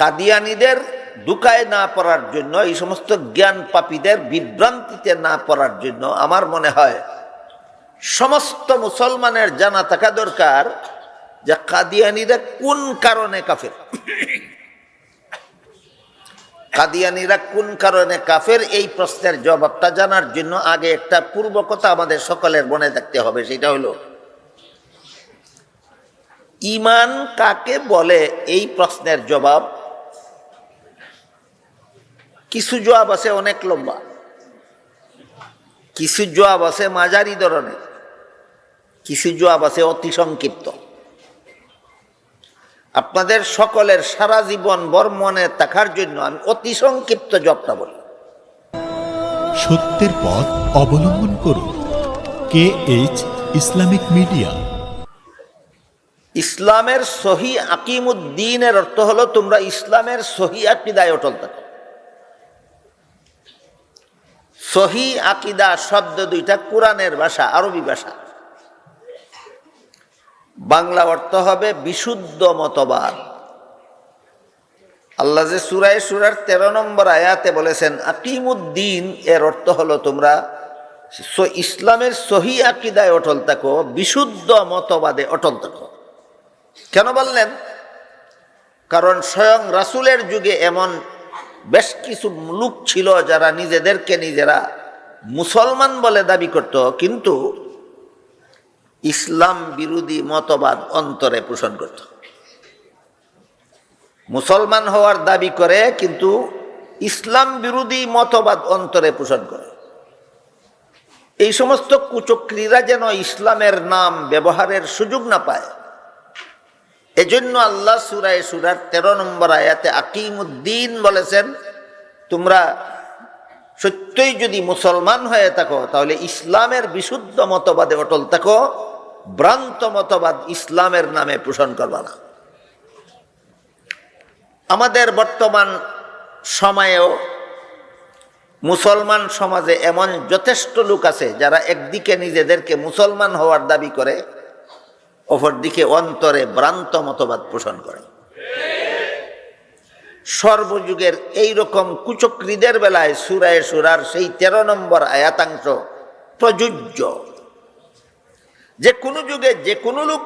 কাদিয়ানিদের দুকায় না পড়ার জন্য, এই সমস্ত জ্ঞান পাপীদের বিভ্রান্তিতে না পড়ার জন্য আমার মনে হয় সমস্ত মুসলমানের জানা থাকা দরকার যে কাদিয়ানিরা কোন কারণে কাফের? কাদিয়ানিরা কোন কারণে কাফের? এই প্রশ্নের জবাবটা জানার জন্য আগে একটা পূর্ব কথা আমাদের সকলের মনে থাকতে হবে, সেটা হলো, ইমান কাকে বলে? এই প্রশ্নের জবাব কিছু জবাব আছে অনেক লম্বা। কিছু জবাব আছে মাঝারি ধরনের। কিছু জবাব আছে অতি সংক্ষিপ্ত। আপনাদের সকলের সারা জীবন বর্মনে থাকার জন্য আমি অতি সংক্ষিপ্ত জবটা বলি। সত্যের পথ অবলম্বন করুন। K H Islamic media. ইসলামের সহি আকিমুদ্দিনের অর্থ হলো তোমরা ইসলামের সহি আকিদায় অটল থাকো। সহি আকিদা শব্দ দুইটা কোরআনের ভাষা, আরবি ভাষা। বাংলা অর্থ হবে বিশুদ্ধ মতবাদ। আল্লাহ যে সুরায় সুরার তেরো নম্বর আয়াতে বলেছেন, আকিমুদ্দিন এর অর্থ হলো তোমরা ইসলামের সহি আকিদায় অটল থাকো, বিশুদ্ধ মতবাদে অটল থাকো। কেন বললেন? কারণ স্বয়ং রাসূলের যুগে এমন বেশ কিছু লোক ছিল যারা নিজেদেরকে নিজেরা মুসলমান বলে দাবি করত, কিন্তু ইসলাম বিরোধী মতবাদ অন্তরে পোষণ করত। মুসলমান হওয়ার দাবি করে, কিন্তু ইসলাম বিরোধী মতবাদ অন্তরে পোষণ করে। এই সমস্ত কুচক্রীরা যেন ইসলামের নাম ব্যবহারের সুযোগ না পায় এজন্য আল্লাহ সুরায় সুরার তেরো নম্বর আয়াতে আকিমুদ্দিন বলেছেন, তোমরা সত্যই যদি মুসলমান হয়ে থাকো, তাহলে ইসলামের বিশুদ্ধ মতবাদে অটল থাকো, ভ্রান্ত মতবাদ ইসলামের নামে পোষণ করবা না। আমাদের বর্তমান সময়েও মুসলমান সমাজে এমন যথেষ্ট লোক আছে যারা একদিকে নিজেদেরকে মুসলমান হওয়ার দাবি করে অপরদিকে অন্তরে ভ্রান্ত মতবাদ পোষণ করে। সর্বযুগের এই রকম কুচক্রীদের বেলায় সুরায় সুরার সেই তেরো নম্বর আয়াতাংশ প্রযোজ্য। যে কোনো যুগে, যে কোনো লোক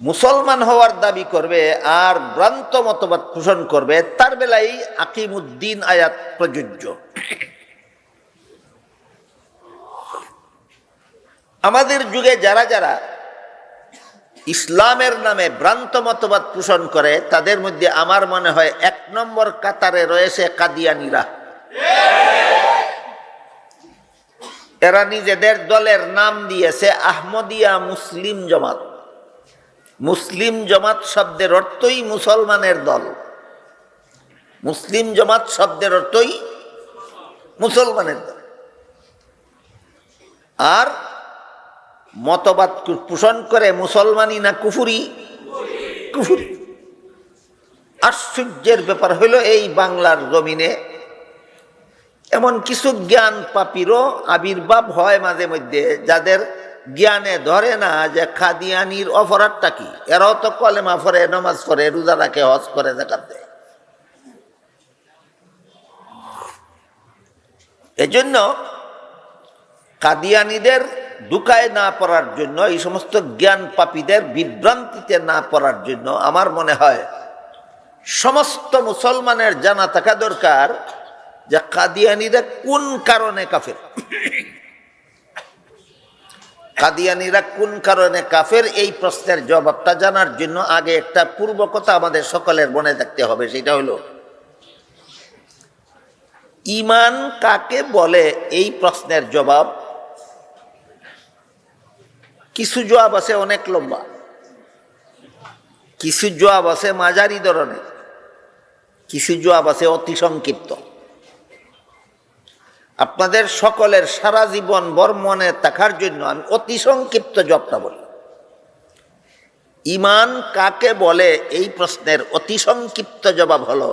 মুসলমান হওয়ার দাবি করবে আর ভ্রান্ত মতবাদ পোষণ করবে, তার বেলায় আকিমুদ্দিন আয়াত প্রযোজ্য। আমাদের যুগে যারা যারা ইসলামের নামে ভ্রান্ত মতবাদ পোষণ করে, তাদের মধ্যে আমার মনে হয় এক নম্বর কাতারে রয়েছে কাদিয়ানিরা। এরা নিজেদের দলের নাম দিয়েছে আহমদিয়া মুসলিম জমাত। মুসলিম জমাত শব্দের অর্থই মুসলমানের দল। মুসলিম জমাত শব্দের অর্থই মুসলমানের দল। আর মতবাদ পোষণ করে মুসলমানই না কুফুরি? কুফুরি। আশ্চর্যের ব্যাপার হইল এই বাংলার জমিনে এমন কিছু জ্ঞান পাপিরও আবির্ভাব হয় মাঝে মধ্যে, যাদের জ্ঞানে ধরে না যে খাদিয়ানির অপরাধটা কি। এরাও তো কলেমা ফরে নমাজ পড়ে, রোজা রাখে, হজ করে দেখাত দেয়। এজন্য কাদিয়ানিদের দুকায় না পড়ার জন্য, এই সমস্ত জ্ঞান পাপীদের বিভ্রান্তিতে না পড়ার জন্য আমার মনে হয় সমস্ত মুসলমানের জানা থাকা দরকার যে কাদিয়ানিরা কোন কারণে কাফের? কাদিয়ানিরা কোন কারণে কাফের? এই প্রশ্নের জবাবটা জানার জন্য আগে একটা পূর্ব কথা আমাদের সকলের মনে থাকতে হবে, সেটা হলো, ইমান কাকে বলে? এই প্রশ্নের জবাব কিছু জবাব আছে অনেক লম্বা। কিছু জবাব আছে মাঝারি ধরনের। কিছু জবাব আছে অতি সংক্ষিপ্ত। আপনাদের সকলের সারা জীবন বর্মনে থাকার জন্য আমি অতি সংক্ষিপ্ত জবটা বলি। ইমান কাকে বলে? এই প্রশ্নের অতি সংক্ষিপ্ত জবাব হলো,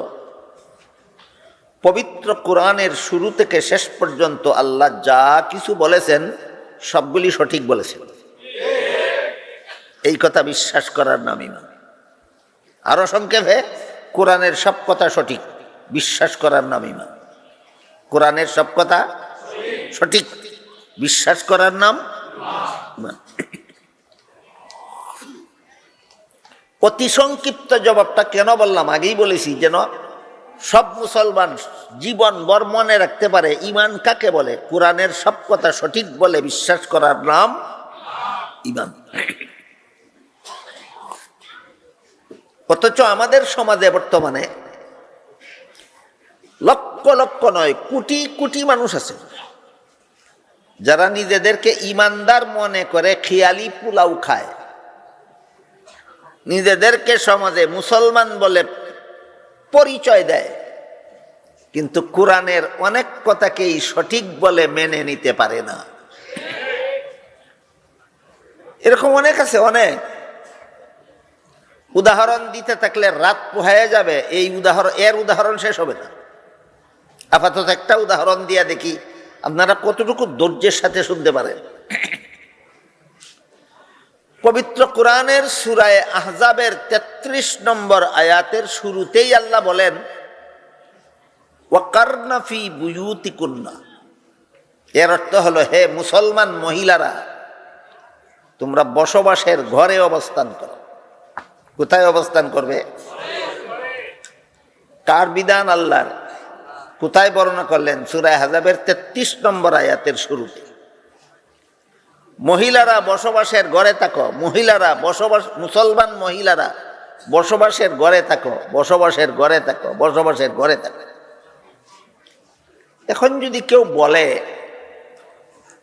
পবিত্র কোরআনের শুরু থেকে শেষ পর্যন্ত আল্লাহ যা কিছু বলেছেন সবগুলি সঠিক বলেছেন। এই কথা বিশ্বাস করার নাম ইমান আরও সংক্ষেপে, কোরআনের সব কথা সঠিক, বিশ্বাস করার নাম ইমান কোরআনের সব কথা সঠিক, বিশ্বাস করার নাম অতি সংক্ষিপ্ত জবাবটা কেন বললাম? আগেই বলেছি যেন সব মুসলমান জীবন বর মনে রাখতে পারে। ইমান কাকে বলে? কোরআনের সব কথা সঠিক বলে বিশ্বাস করার নাম ইমান অথচ আমাদের সমাজে বর্তমানে লক্ষ লক্ষ নয়, কোটি কোটি মানুষ আছে। যারা নিজেদেরকে ইমানদার মনে করে খেয়ালি পোলাও খায়। নিজেদেরকে সমাজে মুসলমান বলে পরিচয় দেয়। কিন্তু কোরআনের অনেক কথাকেই সঠিক বলে মেনে নিতে পারে না। এরকম অনেক আছে, অনেক। উদাহরণ দিতে থাকলে রাত পোহায় যাবে, এই উদাহরণ, এর উদাহরণ শেষ হবে না। আপাতত একটা উদাহরণ দিয়া দেখি, আপনারা কতটুকু ধৈর্যের সাথে শুনতে পারেন। পবিত্র কোরআনের সুরায় আহজাবের ৩৩ নম্বর আয়াতের শুরুতেই আল্লাহ বলেন ওয়াকারনাফি বুয়ুতি কন্যা এর অর্থ হলো, হে মুসলমান মহিলারা, তোমরা বসবাসের ঘরে অবস্থান করো। কোথায় অবস্থান করবে? কার বিধান আল্লাহর? কোথায় বর্ণনা করলেন? সুরায় হাজাবের ৩৩ নম্বর আয়াতের শুরুতে। মহিলারা বসবাসের ঘরে থাকো। মহিলারা বসবাস, মুসলমান মহিলারা বসবাসের ঘরে থাকো। বসবাসের ঘরে থাকো। বসবাসের ঘরে থাকো। এখন যদি কেউ বলে,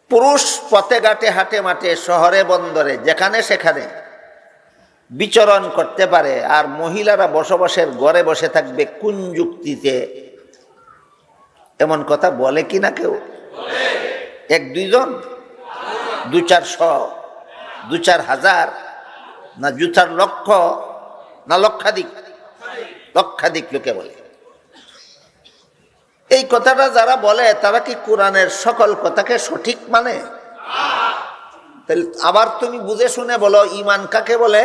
পুরুষ পথে ঘাটে, হাটে মাঠে, শহরে, বন্দরে, যেখানে সেখানে বিচরণ করতে পারে, আর মহিলারা বসবাসের ঘরে বসে থাকবে কোন যুক্তিতে? এমন কথা বলে কি না কেউ? এক, দুইজন? দু চারশো দু চার হাজার? না দু চার লক্ষ? না লক্ষাধিক? লক্ষাধিক লোকে বলে। এই কথাটা যারা বলে, তারা কি কোরআনের সকল কথাকে সঠিক মানে? আবার তুমি বুঝে শুনে বলো, ইমান কাকে বলে?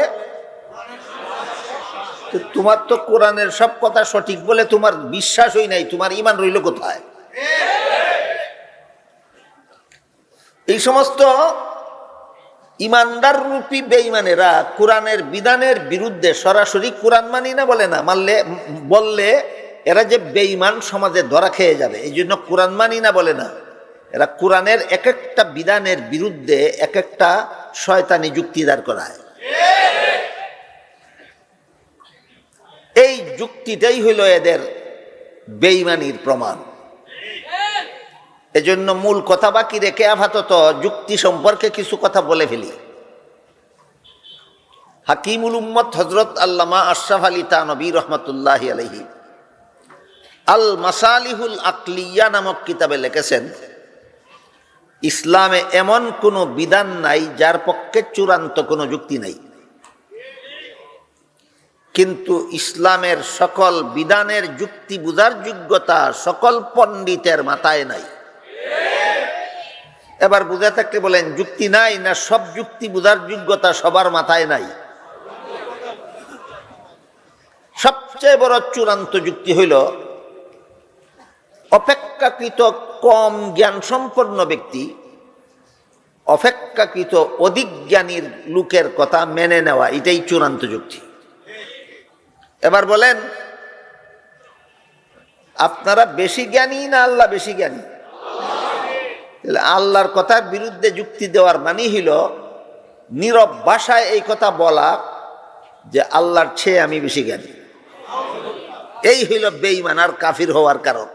তোমার তো কোরআনের সব কথা সঠিক বলে তোমার বিশ্বাসই নাই, তোমার ইমান রইল কোথায়? এই সমস্ত ইমানদার রূপী বেঈমানেরা কোরআনের বিধানের বিরুদ্ধে সরাসরি কোরআন মানি না বলে না, মানলে, বললে এরা যে বেঈমান সমাজে ধরা খেয়ে যাবে, এই জন্য কোরআন মানি না বলে না। এরা কোরআনের এক একটা বিধানের বিরুদ্ধে এক একটা শয়তানি যুক্তি দাঁড় করায় এই যুক্তিটাই হইল এদের বেইমানির প্রমাণ। এজন্য মূল কথা বাকি রেখে আপাতত যুক্তি সম্পর্কে কিছু কথা বলে ফেলি। হাকিমুল উম্মত হজরত আল্লামা আশরাফ আলী তানবী রহমতুল্লাহ আলহি আল মাসালিহুল আকলিয়া নামক কিতাবে লিখেছেন, ইসলামে এমন কোনো বিধান নাই যার পক্ষে চূড়ান্ত কোনো যুক্তি নাই। কিন্তু ইসলামের সকল বিধানের যুক্তি বুঝার যোগ্যতা সকল পণ্ডিতের মাথায় নাই। এবার বুঝে থাকতে বলেন, যুক্তি নাই না সব যুক্তি বুঝার যোগ্যতা সবার মাথায় নাই। সবচেয়ে বড় চূড়ান্ত যুক্তি হইল, অপেক্ষাকৃত কম জ্ঞান সম্পন্ন ব্যক্তি অপেক্ষাকৃত অধিক জ্ঞানীর লোকের কথা মেনে নেওয়া, এটাই চূড়ান্ত যুক্তি। এবার বলেন, আপনারা বেশি জ্ঞানী না আল্লাহ বেশি জ্ঞানী? তাহলে আল্লাহর কথার বিরুদ্ধে যুক্তি দেওয়ার মানে হইল নীরব ভাষায় এই কথা বলা যে আল্লাহর চেয়ে আমি বেশি জ্ঞানী। এই হইল বেইমান আর কাফির হওয়ার কারণ।